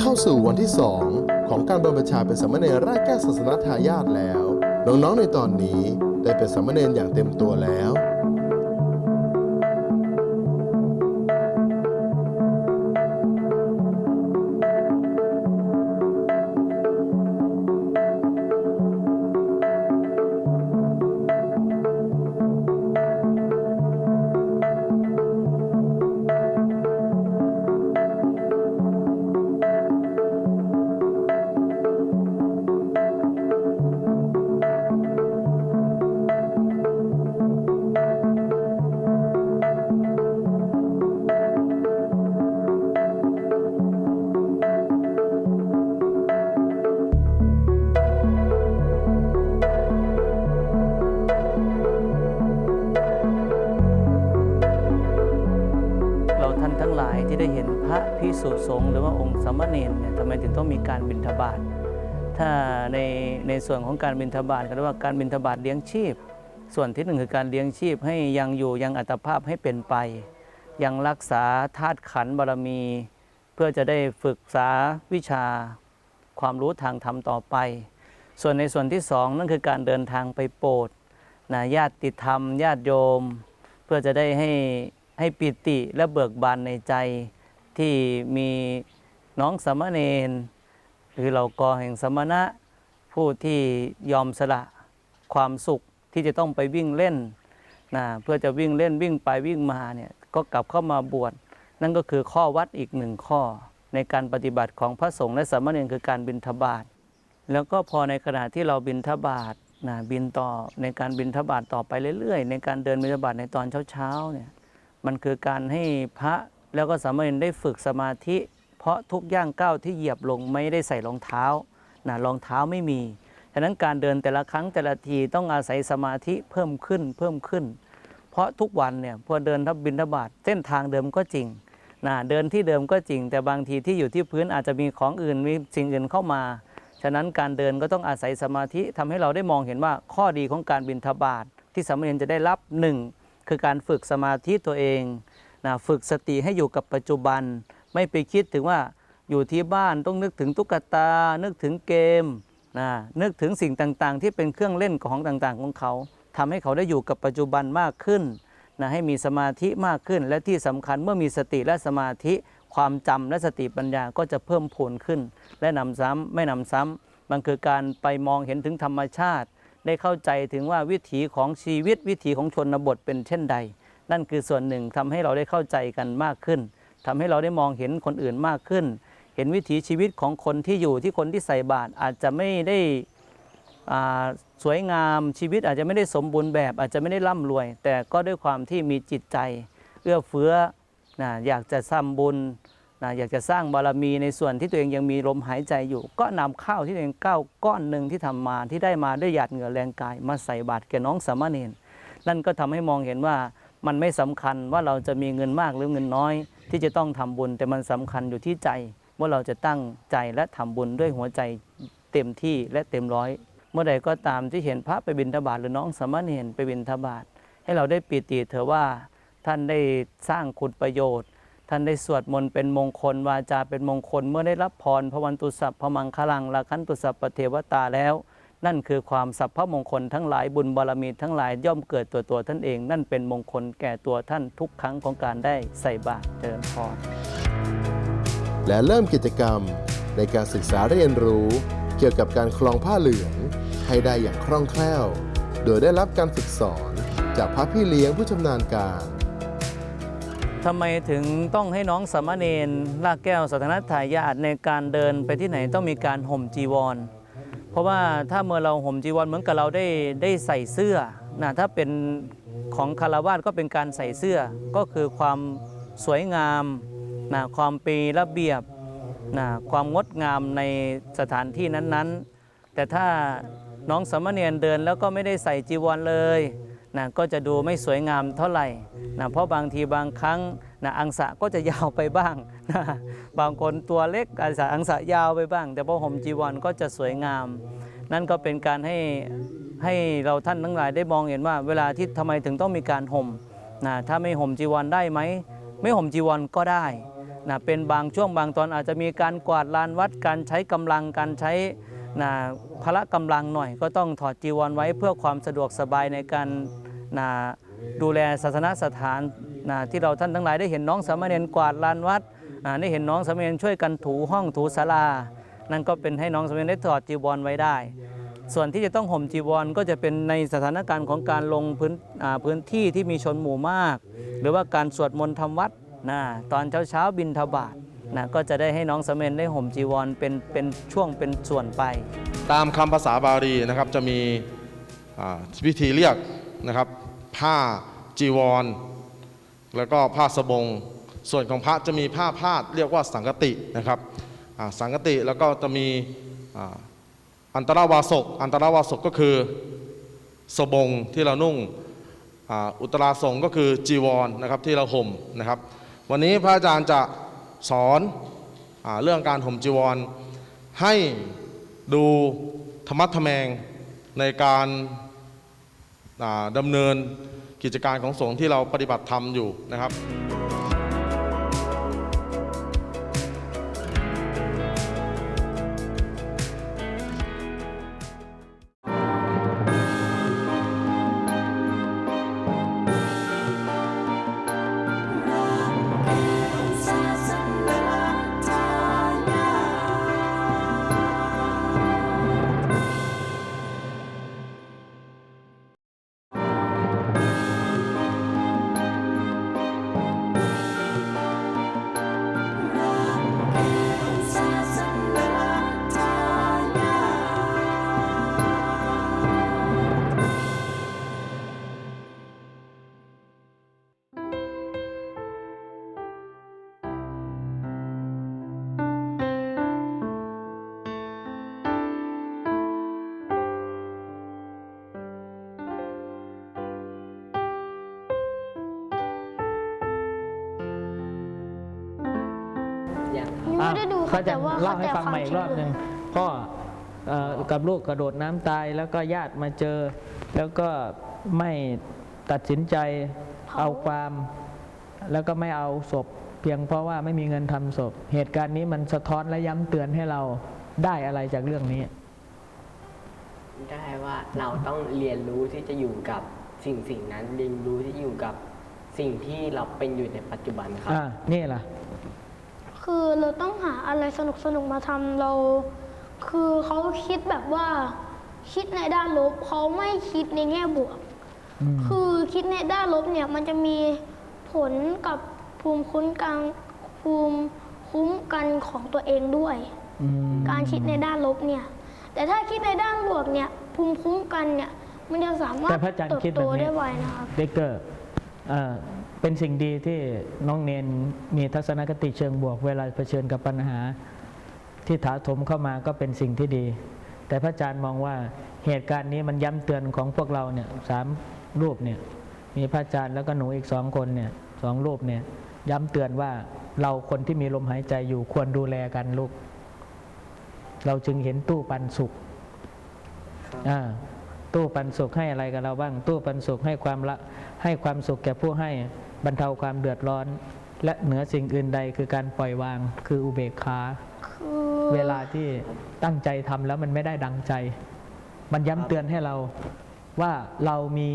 เข้าสู่วันที่ 2 ของการบรรพชาเป็นสามเณรรากแก้วศาสนาทายาทแล้ว น้องๆในตอนนี้ได้เป็นสามเณรอย่างเต็มตัวแล้ว ษุสงฆ์หรือว่าองค์สามเณรเนี่ยทำไมถึงต้องมีการบิณฑบาตถ้าในในส่วนของการบิณฑบาตก็เรียกว่าการบิณฑบาตเลี้ยงชีพ ส่วนที่หนึ่งคือการเลี้ยงชีพให้ยังอยู่ยังอัตภาพให้เป็นไป ยังรักษาธาตุขันบารมี เพื่อจะได้ฝึกษาวิชาความรู้ทางธรรมต่อไป ส่วนในส่วนที่สองนั่นคือการเดินทางไปโปรดนะญาติธรรม ญาติโยม เพื่อจะได้ให้ให้ปิติและเบิกบานในใจ ที่มีน้องสามเณรหรือเรากอแห่งสมณะ ผู้ที่ยอมสละความสุขที่จะต้องไปวิ่งเล่นนะเพื่อจะวิ่งเล่นวิ่งไปวิ่งมาเนี่ยก็กลับเข้ามาบวชนั่นก็คือข้อวัดอีกหนึ่งข้อ ในการปฏิบัติของพระสงฆ์และสามเณรคือการบิณฑบาตแล้วก็พอในขณะที่เราบินทบาทนะบินต่อในการบินทบาทต่อไปเรื่อยๆ ในการเดินบินทบาทในตอนเช้าๆเนี่ยมันคือการให้พระ แล้วก็สามเณรได้ฝึกสมาธิ เพราะทุกย่างก้าวที่เหยียบลงไม่ได้ใส่รองเท้านะรองเท้าไม่มีฉะนั้นการเดินแต่ละครั้งแต่ละทีต้องอาศัยสมาธิเพิ่มขึ้นเพิ่มขึ้น เพราะทุกวันเนี่ยพอเดินทับบินทบาทเส้นทางเดิมก็จริงนะเดินที่เดิมก็จริง แต่บางทีที่อยู่ที่พื้นอาจจะมีของอื่นมีสิ่งอื่นเข้ามา ฉะนั้นการเดินก็ต้องอาศัยสมาธิทำให้เราได้มองเห็นว่าข้อดีของการบินทบาทที่สามเณรจะได้รับหนึ่งคือการฝึกสมาธิตัวเอง นะฝึกสติให้อยู่กับปัจจุบัน ไม่ไปคิดถึงว่าอยู่ที่บ้านต้องนึกถึงตุ๊กตา นึกถึงเกมนะนึกถึงสิ่งต่างๆ ที่เป็นเครื่องเล่นของต่างๆของเขาทำให้เขาได้อยู่กับปัจจุบันมากขึ้นนะให้มีสมาธิมากขึ้น และที่สำคัญเมื่อมีสติและสมาธิความจำและสติปัญญาก็จะเพิ่มพูนขึ้น และนำซ้ำไม่นำซ้ำมันคือการไปมองเห็นถึงธรรมชาติ ได้เข้าใจถึงว่าวิถีของชีวิตวิถีของชนบทเป็นเช่นใด นั่นคือส่วนหนึ่งทำให้เราได้เข้าใจกันมากขึ้นทำให้เราได้มองเห็นคนอื่นมากขึ้น เห็นวิถีชีวิตของคนที่อยู่ที่คนที่ใส่บาตรอาจจะไม่ได้สวยงามชีวิตอาจจะไม่ได้สมบูรณ์แบบ อาจจะไม่ได้ร่ำรวย แต่ก็ด้วยความที่มีจิตใจ เอื้อเฟื้อนะอยากจะทำบุญนะอยากจะสร้างบารมีในส่วนที่ตัวเองยังมีลมหายใจอยู่ ก็นำข้าวที่ตัวเองก้าวก้อนหนึ่งที่ทำมาที่ได้มาด้วยหยาดเหงื่อแรงกาย มาใส่บาตรแก่น้องสามเณรนั่นก็ทำให้มองเห็นว่า มันไม่สำคัญว่าเราจะมีเงินมากหรือเงินน้อย ที่จะต้องทำบุญ แต่มันสำคัญอยู่ที่ใจ ว่าเราจะตั้งใจและทำบุญด้วยหัวใจเต็มที่และเต็มร้อย เมื่อใดก็ตามที่เห็นพระไปบิณฑบาตหรือน้องสามเณรไปบิณฑบาตให้เราได้ปิติเถอะว่าท่านได้สร้างคุณประโยชน์ ท่านได้สวดมนต์เป็นมงคล วาจาเป็นมงคล เมื่อได้รับพรพระวันตุสัพพมังคลังลาคันตุสัพปเทวตาแล้ว นั่นคือความสัพพมงคลทั้งหลายบุญบารมีทั้งหลายย่อมเกิดตัวตัวท่านเอง นั่นเป็นมงคลแก่ตัวท่านทุกครั้งของการได้ใส่บาตรเจริญพรและเริ่มกิจกรรมในการศึกษาเรียนรู้ เกี่ยวกับการคลองผ้าเหลืองให้ได้อย่างคล่องแคล่ว โดยได้รับการฝึกสอนจากพระพี่เลี้ยงผู้ชำนาญการทำไมถึงต้องให้น้องสามเณรลากแก้วสัตนทายาทในการเดินไปที่ไหนต้องมีการห่มจีวร เพราะว่าถ้าเมื่อเราห่มจีวรเหมือนกับเราได้ได้ใส่เสื้อนะถ้าเป็นของคารวาสก็เป็นการใส่เสื้อ ก็คือความสวยงามนะความปีระเบียบนะความงดงามในสถานที่นั้นๆ แต่ถ้าน้องสามเณรเดินแล้วก็ไม่ได้ใส่จีวรเลยนะก็จะดูไม่สวยงามเท่าไหร่นะเพราะบางทีบางครั้งนะอังสะก็จะยาวไปบ้าง บางคนตัวเล็กอังสะอังสะยาวไปบ้าง แต่พอห่มจีวรก็จะสวยงาม นั่นก็เป็นการให้ให้เราท่านทั้งหลายได้มองเห็นว่า เวลาที่ทำไมถึงต้องมีการห่มนะถ้าไม่ห่มจีวรได้ไหม ไม่ห่มจีวรก็ได้นะเป็นบางช่วงบางตอนอาจจะมีการกวาดลานวัดการใช้กำลังการใช้นะพละกำลังหน่อย ก็ต้องถอดจีวรไว้เพื่อความสะดวกสบายในการนะดูแลศาสนสถานนะที่เราท่านทั้งหลายได้เห็นน้องสามเณรกวาดลานวัด ได้เห็นน้องสมเณรช่วยกันถูห้องถูศาลา นั่นก็เป็นให้น้องสมเณรได้ถอดจีวรไว้ได้ ส่วนที่จะต้องห่มจีวรก็จะเป็นในสถานการณ์ของการลงพื้นพื้นที่ที่มีชนหมู่มาก หรือว่าการสวดมนต์ทำวัดนะตอนเช้าเช้าบินทบาทนะก็จะได้ให้น้องสมเณรได้ห่มจีวรเป็นเป็นช่วงเป็นส่วนไป ตามคำภาษาบาลีนะครับจะมีอ่าวิธีเรียกนะครับ ผ้าจีวร แล้วก็ผ้าสบง ส่วนของพระจะมีผ้าพาดเรียกว่าสังกตินะครับสังกติแล้วก็จะมีอันตรวาสก อันตรวาสกก็คือสบงที่เรานุ่งอุตราสงก็คือจีวรนะครับที่เราห่มนะครับ วันนี้พระอาจารย์จะสอนอเรื่องการห่มจีวร ให้ดูธรรมะทแมงในการดำเนินกิจการของสงฆ์ที่เราปฏิบัติธรรมอยู่นะครับ ก็จะแต่ว่าเล่าให้แต่ฟังความใหม่อีกจริงรอบหนึ่งพ่อเอ่อกับลูกกระโดดน้ำตายแล้วก็ญาติมาเจอ แล้วก็ไม่ตัดสินใจเอาความ แล้วก็ไม่เอาศพ เพียงเพราะว่าไม่มีเงินทำศพ เหตุการณ์นี้มันสะท้อนและย้ำเตือนให้เราได้อะไรจากเรื่องนี้ ได้ว่าเราต้องเรียนรู้ที่จะอยู่กับสิ่งสิ่งนั้นเรียนรู้ที่อยู่กับสิ่งที่เราเป็นอยู่ในปัจจุบันครับอ่านี่ล่ะ คือเราต้องหาอะไรสนุกสนุกๆมาทำเรา คือเขาคิดแบบว่า คิดในด้านลบเขาไม่คิดในแง่บวกอืมคือคิดในด้านลบเนี่ยมันจะมีผลกับภูมิคุ้มกันภูมิคุ้มกันของตัวเองด้วยอืมการคิดในด้านลบเนี่ย แต่ถ้าคิดในด้านบวกเนี่ย ภูมิคุ้มกันเนี่ย มันจะสามารถแต่พระอาจารย์เติบคิดแบโตบนี้ได้ไวนะครับ เด็กเกอร์ เอ่อเป็นสิ่งดีที่น้องเนนมีทัศนคติเชิงบวก เวลาเผชิญกับปัญหา ที่ถาโถมเข้ามาก็เป็นสิ่งที่ดี แต่พระอาจารย์มองว่าเหตุการณ์นี้มันย้ำเตือนของพวกเราเนี่ยสามรูปเนี่ยมีพระอาจารย์แล้วก็หนูอีกสองคนเนี่ยสองรูปเนี่ยย้ำเตือนว่าเราคนที่มีลมหายใจอยู่ควรดูแลกันลูก เราจึงเห็นตู้ปันสุขอ่าตู้ปันสุขให้อะไรกับเราบ้าง ตู้ปันสุขให้ความละให้ความสุขแก่ผู้ให้ บรรเทาความเดือดร้อน และเหนือสิ่งอื่นใดคือการปล่อยวาง คืออุเบกขาคือเวลาที่ตั้งใจทำแล้วมันไม่ได้ดังใจ มันย้ำเตือนให้เราว่าเรามี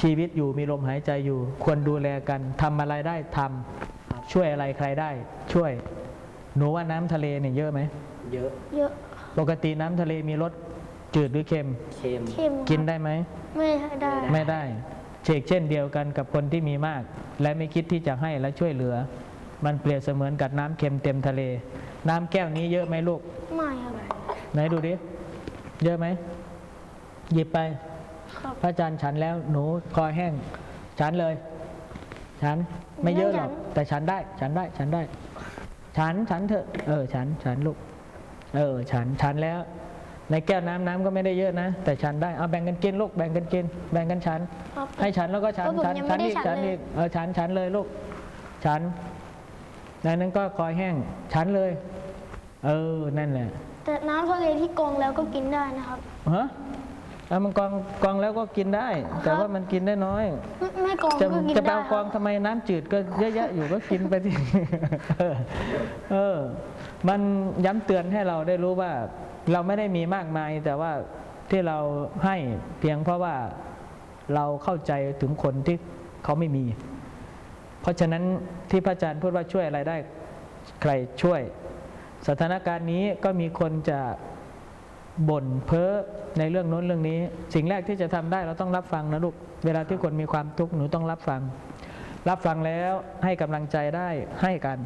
ชีวิตอยู่มีลมหายใจอยู่ ควรดูแลกันทำอะไรได้ทำช่วยอะไรใครได้ ช่วย หนูว่าน้ำทะเลเนี่ยเยอะไหมเยอะเยอะปกติน้ำทะเลมีรสจืดหรือเค็มเค็มเข้มครับกินได้ไหมไม่ได้ ไม่ได้ เชกเช่นเดียวกันกับคนที่มีมาก และไม่คิดที่จะให้และช่วยเหลือ มันเปรียบเสมือนกับน้ำเค็มเต็มทะเล น้ำแก้วนี้เยอะไหมลูก ไม่ครับไหนดูดิ เยอะไหม หยิบไปครับพระอาจารย์ฉันแล้วหนูคอแห้ง ฉันเลย ฉันไม่เยอะหรอกแต่ฉันได้ ฉันได้ ฉันได้ ฉัน ฉันเถอะ เออ ฉัน ฉันลูก เออ ฉัน ฉันแล้ว ในแก้วน้ำน้ำก็ไม่ได้เยอะนะ แต่ฉันได้เอาแบ่งกันกินลูกแบ่งกันกินแบ่งกันฉัน ครับ ให้ฉันแล้วก็ฉันเพราะผมฉันยังฉัไม่ได้อีกฉันฉันเลย อีกเออฉันฉันเลยลูกฉันดังนั้นก็คอยแห้งฉันเลย เออนั่นแหละแต่น้ำทะเลที่กรองแล้วก็กินได้นะครับ ฮะเอามันกองกองแล้วก็กินได้ แต่ว่ามันกินได้น้อย ไม่ไม่กรองจะก็กินจะไปได้เอากองทำไมน้ำจืดก็เยอะแยะอยู่ก็กินไปที่ เออเออมันย้ำเตือนให้เราได้รู้ว่า เราไม่ได้มีมากมาย แต่ว่าที่เราให้เพียงเพราะว่าเราเข้าใจถึงคนที่เขาไม่มี เพราะฉะนั้นที่พระอาจารย์พูดว่าช่วยอะไรได้ใครช่วย สถานการณ์นี้ก็มีคนจะบ่นเพ้อในเรื่องโน้นเรื่องนี้ สิ่งแรกที่จะทำได้เราต้องรับฟังนะลูกเวลาที่คนมีความทุกข์หนูต้องรับฟัง รับฟังแล้วให้กำลังใจได้ให้กัน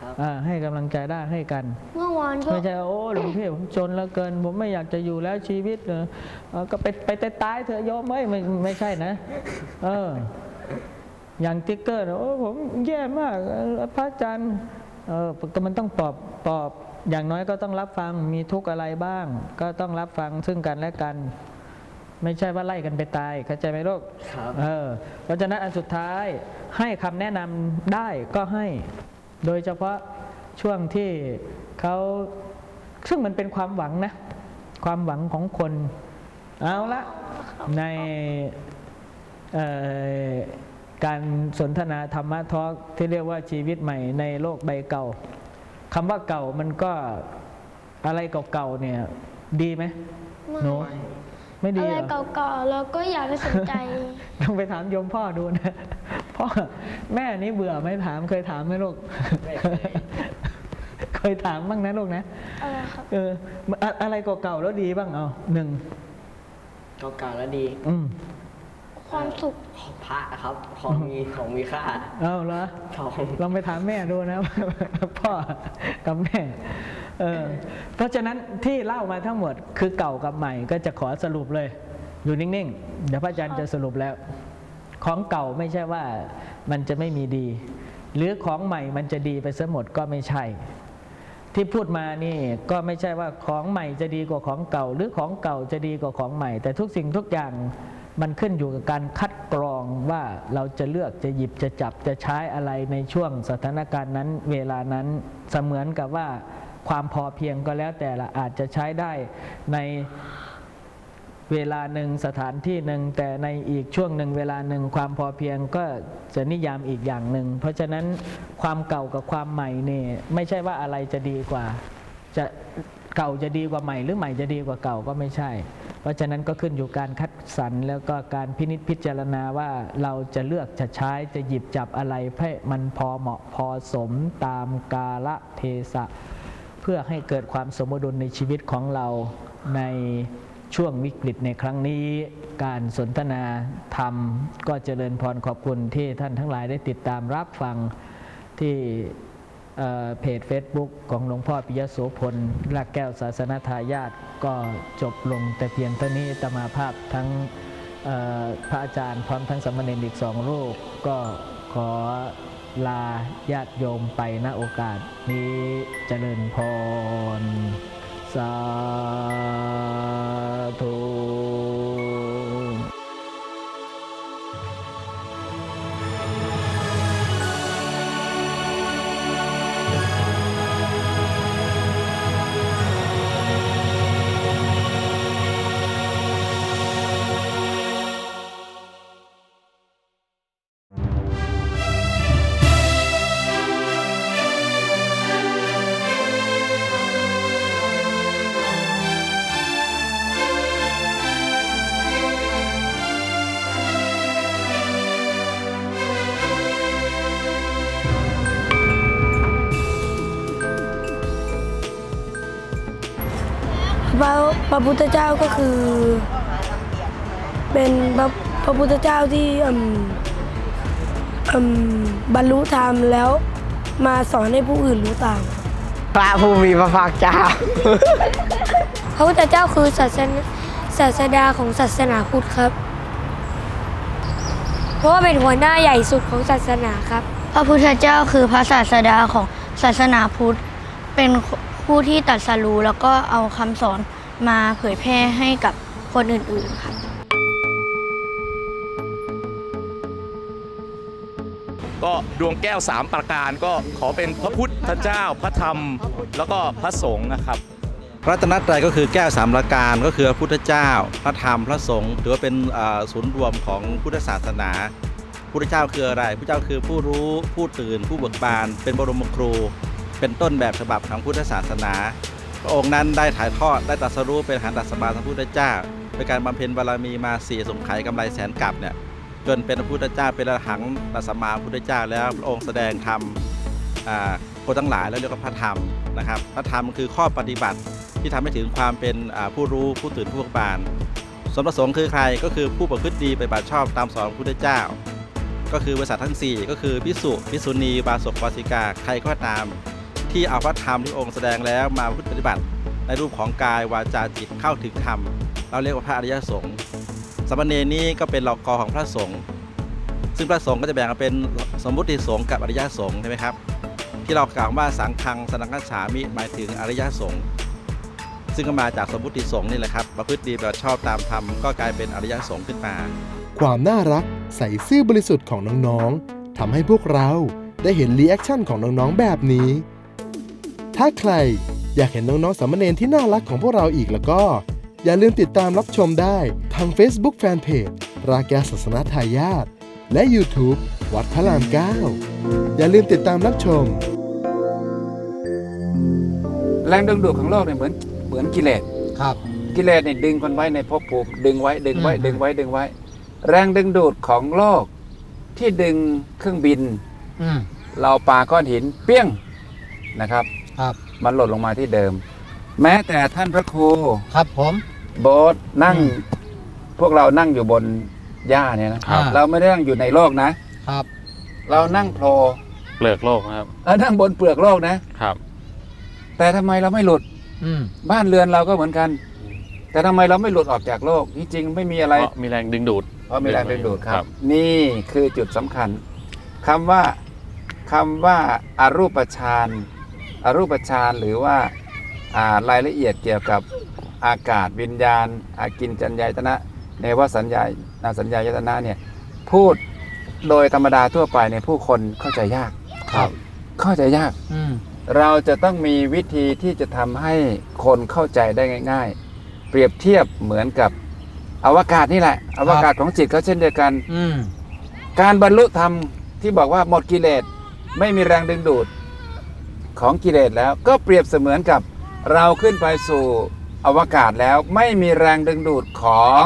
ครับอ่าให้กำลังใจได้ให้กันเมื่อวานก็ไม่ใช่ว่าโอ้หลวงพี่ผมจนแล้วเกิน ผมไม่อยากจะอยู่แล้วชีวิตเออเออก็ไปไปตายตายๆเถอะโยมไม่ไม่ไม่ใช่นะ เออ อย่างติ๊กเกอร์เนี่ยโอ้ผมแย่มากเออพระอาจารย์เออก็มันต้องปลอบปลอบ อย่างน้อยก็ต้องรับฟังมีทุกข์อะไรบ้าง ก็ต้องรับฟังซึ่งกันและกัน ไม่ใช่ว่าไล่กันไปตายเข้าใจไหมลูกครับ เออเพราะฉะนั้นอันสุดท้ายให้คำแนะนำได้ก็ให้ โดยเฉพาะช่วงที่เขาซึ่งมันเป็นความหวังนะ ความหวังของคน เอาละในเอ่อการสนทนาธรรมะทอล์กที่เรียกว่าชีวิตใหม่ในโลกใบเก่าคำว่าเก่ามันก็อะไรเก่าๆเนี่ย ดีไหมหนูไม่ดีอะไรเหรอเก่าๆเราก็อย่าไปสนใจต้องไปถามโยมพ่อดูนะ พ่อแม่นี้เบื่อไหมถามเคยถามไหมลูกไม่เคยเคยถามบ้างนะลูกนะอะไรครับเอออะอะไรเก่าๆแล้วดีบ้างเอาหนึ่งเก่าๆแล้วดี อืมความสุขพระครับของมีของมีค่าเอาเหรอทองลองไปถามแม่ดูนะพ่อกับแม่เออเพราะฉะนั้นที่เล่ามาทั้งหมดคือเก่ากับใหม่ก็จะขอสรุปเลย อยู่นิ่งๆ เดี๋ยวพระอาจารย์จะสรุปแล้ว ของเก่าไม่ใช่ว่ามันจะไม่มีดี หรือของใหม่มันจะดีไปซะหมดก็ไม่ใช่ ที่พูดมานี่ก็ไม่ใช่ว่าของใหม่จะดีกว่าของเก่า หรือของเก่าจะดีกว่าของใหม่ แต่ทุกสิ่งทุกอย่างมันขึ้นอยู่กับการคัดกรองว่าเราจะเลือกจะหยิบจะจับจะใช้อะไรในช่วงสถานการณ์นั้น เวลานั้นเสมือนกับว่าความพอเพียงก็แล้วแต่ละอาจจะใช้ได้ใน เวลาหนึ่งสถานที่หนึ่งแต่ในอีกช่วงหนึ่งเวลาหนึ่งความพอเพียงก็จะนิยามอีกอย่างหนึ่ง เพราะฉะนั้นความเก่ากับความใหม่เนี่ยไม่ใช่ว่าอะไรจะดีกว่า จะเก่าจะดีกว่าใหม่ หรือใหม่จะดีกว่าเก่าก็ไม่ใช่ เพราะฉะนั้นก็ขึ้นอยู่การคัดสรรแล้วก็การพินิจพิจารณาว่าเราจะเลือกจะใช้จะหยิบจับอะไรให้มันพอเหมาะพอสมตามกาละเทศะ เพื่อให้เกิดความสมดุลในชีวิตของเราใน ช่วงวิกฤตในครั้งนี้ การสนทนาธรรม ก็เจริญพรขอบคุณที่ท่านทั้งหลายได้ติดตามรับฟังที่เเพจ Facebook ของหลวงพ่อปิยโสพลลักแก้วศาสนทายาทก็จบลงแต่เพียงเท่านี้ตมาภาพทั้งพระอาจารย์พร้อมทั้งสมเณรอีกสองรูป ก็ขอลาญาติโยมไปณโอกาสนี้เจริญพร สาธุ ระพระพุทธเจ้าก็คือ เป็นพระพระพุทธเจ้าที่อืมอืมบรรลุธรรมแล้วมาสอนให้ผู้อื่นรู้ตามพระผู้มีพระภาคเจ้า พระพุทธเจ้าคือศาสนศาสดาของศาสนาพุทธครับ เพราะว่าเป็นหัวหน้าใหญ่สุดของศาสนาครับ พระพุทธเจ้าคือพระศาสดาของศาสนาพุทธ เป็นผู้ที่ตรัสรู้แล้วก็เอาคำสอน มาเผยแพร่ให้กับคนอื่นๆค่ะ ก็ดวงแก้ว 3 ประการก็ขอเป็นพระพุทธเจ้าพระธรรม แล้วก็พระสงฆ์นะครับ รัตนตรัยก็คือแก้วสามประการก็คือพระพุทธเจ้า พระธรรมพระสงฆ์ถือว่าเป็นอ่าศูนย์รวมของพุทธศาสนา พุทธเจ้าคืออะไรพุทธเจ้าคือผู้รู้ผู้ตื่นผู้เบิกบาน เป็นบรมครู เป็นต้นแบบฉบับของพุทธศาสนา พระองค์นั้นได้ถ่ายทอดได้ตรัสรู้เป็นหันตัสมาสัมพุทธเจ้าโดยการบำเพ็ญบารมีมาสี่สมไขกำไรแสนกับเนี่ยจนเป็นพระพุทธเจ้าเป็นอรหังตัสมาพุทธเจ้า แล้วพระองค์แสดงธรรมอ่าคนทั้งหลายแล้วเรียกว่าพระธรรมนะครับ พระธรรมคือข้อปฏิบัติที่ทำให้ถึงความเป็นผู้รู้ผู้ตื่นผู้เบิกบานส่วนประสงค์คือใครก็คือผู้ประพฤติดีไปฏิบัติชอบตามสอนพระพุทธเจ้า ก็คือบริษัททั้ง 4 ก็คือพิสุพิสุณีบาศกบาสิกาใครก็ตาม ที่เอาพระธรรมที่องค์แสดงแล้วมาพฤติป ฏิบัติ ในรูปของกายวาจาจิตเข้าถึงธรรม เราเรียกว่าพระอริยสงฆ์สมเณรนี้ก็เป็นหลอกกอของพระสงฆ์ซึ่งพระสงฆ์ก็จะแบ่งเป็นสมมุติสงฆ์กับอริยสงฆ์ใช่ไหมครับ ที่เรากล่าวว่าสังฆังสนังกัจฉามิหมายถึงอริยสงฆ์ซึ่งก็มาจากสมมุติสงฆ์นี่แหละครับประพฤติดีแบบชอบตามธรรมก็กลายเป็นอริยสงฆ์ขึ้นมา ความน่ารักใส่ซื่อบริสุทธิ์ของน้องๆทำให้พวกเราได้เห็นรีแอคชั่นของน้องๆแบบนี้ ถ้าใคร อยากเห็นน้องๆสามเณรที่น่ารักของพวกเราอีกแล้วก็ อย่าลืมติดตามรับชมได้ทาง Facebook Fanpage ราแกศาสนาทายาทและ YouTube วัดพระราม9อย่าลืมติดตามรับชม แรงดึงดูดของโลกเนี่ยเหมือนเหมือนกิเลสครับ กิเลสเนี่ยดึงคนไว้ในภพภูมิดึงไว้ดึงไว้อืมดึงไว้ดึงไว้ แรงดึงดูดของโลก ที่ดึงเครื่องบิน อืมเราปาก้อนหินเปี้ยงนะครับ ครับ มันหล่นลงมาที่เดิม แม้แต่ท่านพระครูครับผม โบ๊ทนั่ง อืมพวกเรานั่งอยู่บนหญ้าเนี่ยนะครับอ่าเราไม่ได้นั่งอยู่ในโลกนะ ครับ เรานั่งโผล่เปลือกโลกนะครับ เออนั่งบนเปลือกโลกนะ ครับ แต่ทำไมเราไม่หลุดอืม บ้านเรือนเราก็เหมือนกัน แต่ทำไมเราไม่หลุดออกจากโลกที่จริงไม่มีอะไร เพราะมีแรงดึงดูด เพราะมีแรงดึงดูดคครัรับ บ นี่คือจุดสำคัญคำว่าคำว่าอารูปฌาน อารูปฌานหรือว่าอ่ารายละเอียดเกี่ยวกับอากาศวิญญาณอากินจัญญายตนะเนวสัญญานาสัญญายตนะเนี่ยพูดโดยธรรมดาทั่วไปในยผู้คนเข้าใจยากครับ เข้าใจยากอืมเราจะต้องมีวิธีที่จะทำให้คนเข้าใจได้ง่าย ๆ เปรียบเทียบเหมือนกับอวกาศนี่แหละ อวกาศของจิตเขาเช่นเดียวกันอืมการบรรลุธรรมที่บอกว่าหมดกิเลสไม่มีแรงดึงดูด ของกิเลสแล้วก็เปรียบเสมือนกับเราขึ้นไปสู่อวกาศแล้วไม่มีแรงดึงดูดของ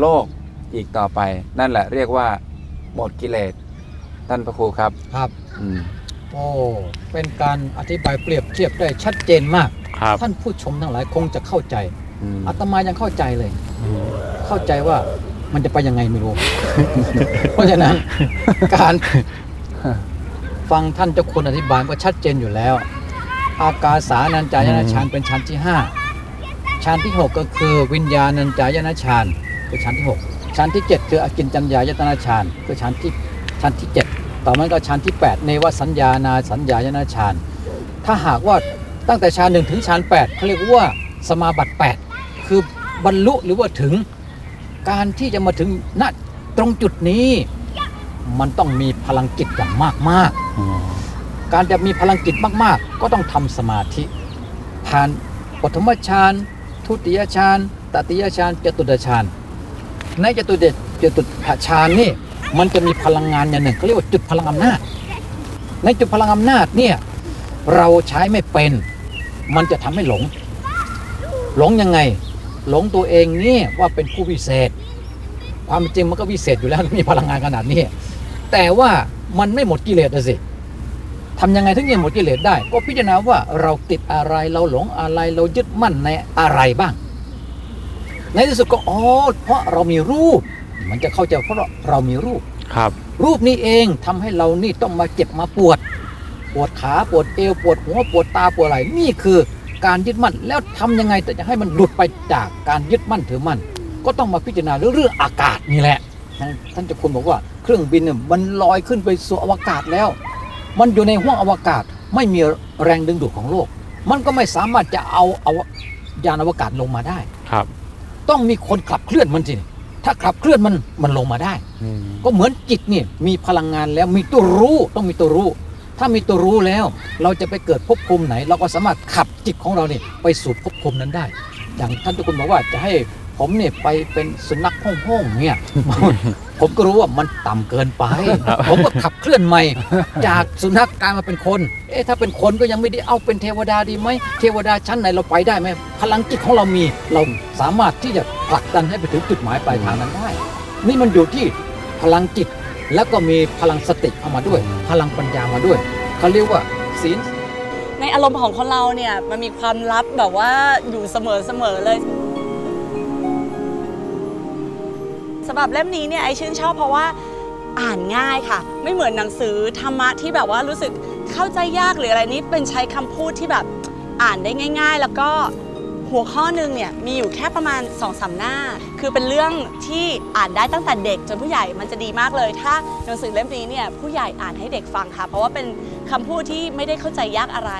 โลกอีกต่อไป นั่นแหละเรียกว่า หมดกิเลสท่านพระครูครับครับอืมโอ้เป็นการอธิบายเปรียบเทียบได้ชัดเจนมาก ครับท่านผู้ชมทั้งหลายคงจะเข้าใจอืมอาตมายังเข้าใจเลย เข้าใจว่ามันจะไปยังไงไม่รู้ เพราะฉะนั้นการ ฟังท่านเจ้าคุณอธิบายก็ชัดเจนอยู่แล้ว อากาสานัญจายนะฌานเป็นฌานที่ห้าฌานที่หกก็คือวิญญาณัญจายนะฌานคือฌานที่หกฌานที่เจ็ดคืออกินจัญญายตนะฌานคือฌานที่ฌานที่เจ็ดต่อมาก็ฌานที่แปดเนวสัญญานาสัญญายนะฌานถ้าหากว่าตั้งแต่ฌานหนึ่งถึงฌานแปดเขาเรียกว่าสมาบัติแปดคือบรรลุหรือว่าถึงการที่จะมาถึงณตรงจุดนี้ มันต้องมีพลังจิตอย่างมากมากๆ การจะมีพลังจิตมาก ๆ ก็ต้องทำสมาธิ ผ่านปฐมฌานทุติยฌานตติยฌานจตุตฌานในจตุเดชจตุตฌานนี่มันจะมีพลังงานอย่างหนึ่งเขาเรียกว่าจุดพลังอำนาจ ในจุดพลังอำนาจเนี่ยเราใช้ไม่เป็น มันจะทำให้หลง หลงยังไง หลงตัวเองนี่ว่าเป็นผู้วิเศษ ความจริงมันก็วิเศษอยู่แล้วมีพลังงานขนาดนี้แต่ว่า มันไม่หมดกิเลสอะสิทำยังไงถึงจะหมดกิเลสได้ ก็พิจารณาว่าเราติดอะไรเราหลงอะไรเรายึดมั่นในอะไรบ้าง ในที่สุดก็อ๋อเพราะเรามีรูป มันจะเข้าใจเพราะเรามีรูปครับ รูปนี้เองทำให้เรานี่ต้องมาเจ็บมาปวด ปวดขาปวดเอวปวดหัวปวดตาปวดอะไรนี่คือการยึดมั่นแล้วทำยังไงแต่จะให้มันหลุดไปจากการยึดมั่นถือมั่นก็ต้องมาพิจารณาเรื่องเรื่องอากาศนี่แหละท่านท่านเจ้าคุณบอกว่า เครื่องบินเนี่ยมันลอยขึ้นไปสู่อวกาศแล้ว มันอยู่ในห้วงอวกาศไม่มีแรงดึงดูดของโลก มันก็ไม่สามารถจะเอาเอายานอวกาศลงมาได้ครับ ต้องมีคนขับเคลื่อนมันสิถ้าขับเคลื่อนมันมันลงมาได้ ก็เหมือนจิตเนี่ยมีพลังงานแล้วมีตัวรู้ต้องมีตัวรู้ ถ้ามีตัวรู้แล้ว เราจะไปเกิดภพภูมิไหน เราก็สามารถขับจิตของเราเนี่ยไปสู่ภพภูมินั้นได้ อย่างท่านทุกคนบอกว่าจะให้ผมเนี่ยไปเป็นสุนัขห้องๆเนี่ย ผมก็รู้ว่ามันต่ำเกินไป ผมก็ขับเคลื่อนใหม่ จากสุนัขกลายมาเป็นคน เอ๊ะถ้าเป็นคนก็ยังไม่ได้เอาเป็นเทวดาดีไหมเทวดาชั้นไหนเราไปได้ไหมพลังจิตของเรามีเราสามารถที่จะผลักดันให้ไปถึงจุดหมายปลายทางนั้นได้ นี่มันอยู่ที่พลังจิต แล้วก็มีพลังสติเข้ามาด้วย พลังปัญญามาด้วยเขาเรียกว่าศีลในอารมณ์ของคนเราเนี่ยมันมีความลับแบบว่าอยู่เสมอเสมอเลย สำหรับเล่มนี้เนี่ยไอชื่นชอบเพราะว่าอ่านง่ายค่ะ ไม่เหมือนหนังสือธรรมะที่แบบว่ารู้สึกเข้าใจยากหรืออะไรนี้เป็นใช้คำพูดที่แบบอ่านได้ง่าย ๆ แล้วก็หัวข้อหนึ่งเนี่ยมีอยู่แค่ประมาณ2อสหน้า คือเป็นเรื่องที่อ่านได้ตั้งแต่เด็กจนผู้ใหญ่มันจะดีมากเลย ถ้าหนังสือเล่มนี้เนี่ยผู้ใหญ่อ่านให้เด็กฟังค่ะ เพราะว่าเป็นคำพูดที่ไม่ได้เข้าใจยากอะไร